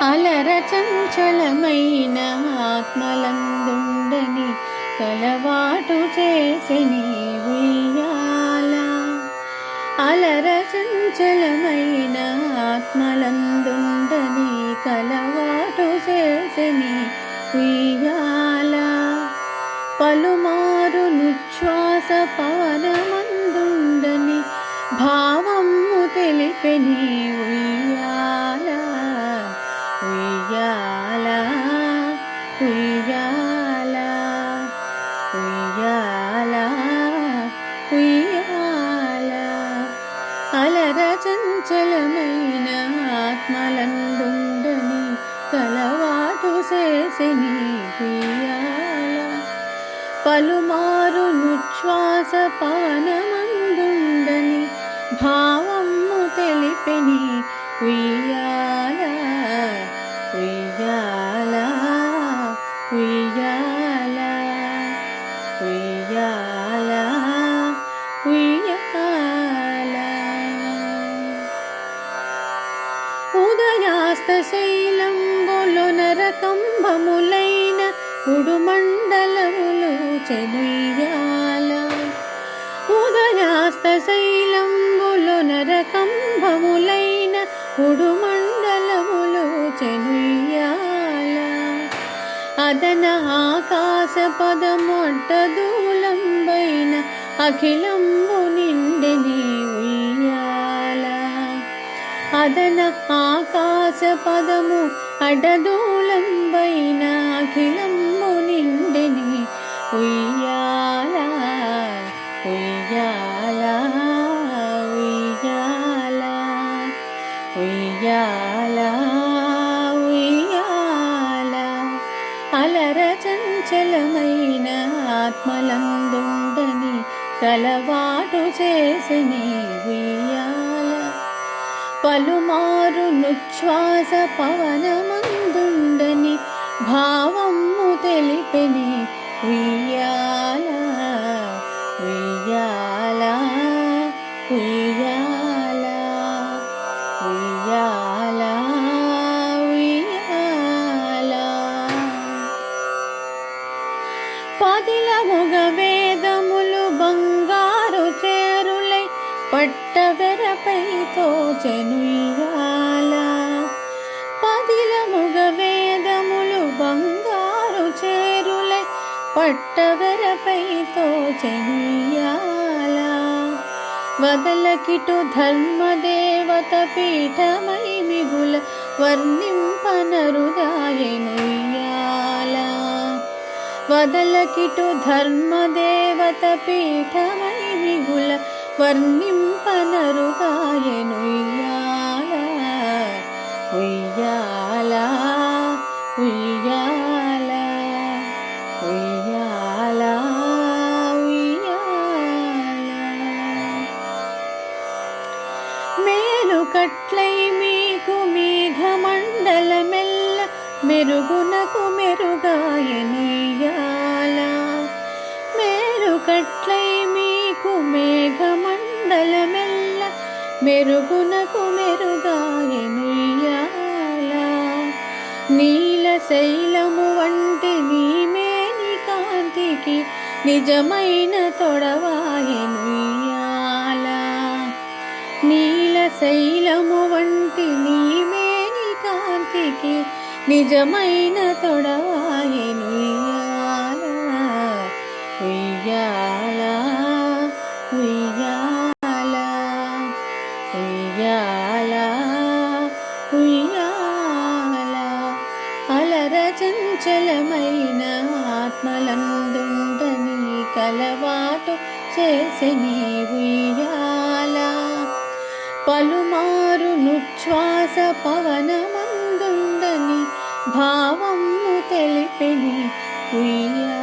అలర చంచలమైన ఆత్మలందుండని కలవాటు చేసని ఉయ్యాల అలర చంచలమైన ఆత్మలందుండని కలవాటు చేసని ఉయ్యాల పలుమారు నిశ్వాస పవనమందుండని భావము తెలిపెని ఉయ్యాల చేసిని ఉయ్యాల పలుమారు నిశ్వాస పవనమందుండని భావము తెలిపిని ఉయ్యాల ఉయ్యాల ఉయ్యాల ఉదయాస్తశైలంబులు నరకంబములైన ఉడుమండలములు చెనుయ్యాల. ఉదయాస్త నరకంబములైన ఉడుమండలములు చెనుయ్యాల. అదన ఆకాశ పదమొట్టదూలంబైన అఖిలంబు నిండిని అదన ఆకాశ పదము అడదూలంబైన అఖిలంబు నిండిని ఉయ్యాల ఉయ్యాల ఉయ్యాల ఉయ్యాల ఉయ్యాల. అలర చంచలమైన ఆత్మలందుండని కలవాటు చేసని ఉయ్యాల పలుమారు నుచ్ఛ్వాస పవనమందుండని భావము తెలిపెని ఉయ్యాల ఉయ్యాల ఉయ్యాల ఉయ్యాల ఉయ్యాల. పదిల వేదములు పట్టవెరపైతో చెనుయ్యాల పదిలముగ వేదములు బంగారు చేరులై పట్టవెరపైతో చెనుయ్యాల వదలకిటు ధర్మదేవత పీఠమై మిగుల వర్ణింపనరుదాయనుయ్యాల వదలకిటు ధర్మదేవత పీఠమై మిగుల వర్ణింపనరుగాయనుయ్యాల ఉయ్యాల ఉయ్యాల ఉయ్యాల ఉయ్యాల. మేలు కట్లై మీకు మేఘమండలమెల్ల మెరుగునకు మెరుగాయనుయ్యాల. మేలు కట్లై మెరుగునకు మెరుగాయనుయ్యాల నీల శైలము వంటి నీమేని కాంతికి నిజమైన తొడవాయనుయ్యాల నీల శైలము వంటి నీమేని కాంతికి నిజమైన తొడవాయను ఉయ్యాల ఉయ్యాల అలర చంచలమైన ఆత్మలందుండని కలవాటు చేసని ఉయ్యాల. పలుమారు నుచ్ఛ్వాస పవనమందుండని భావము తెలిపిని ఉయ్యాల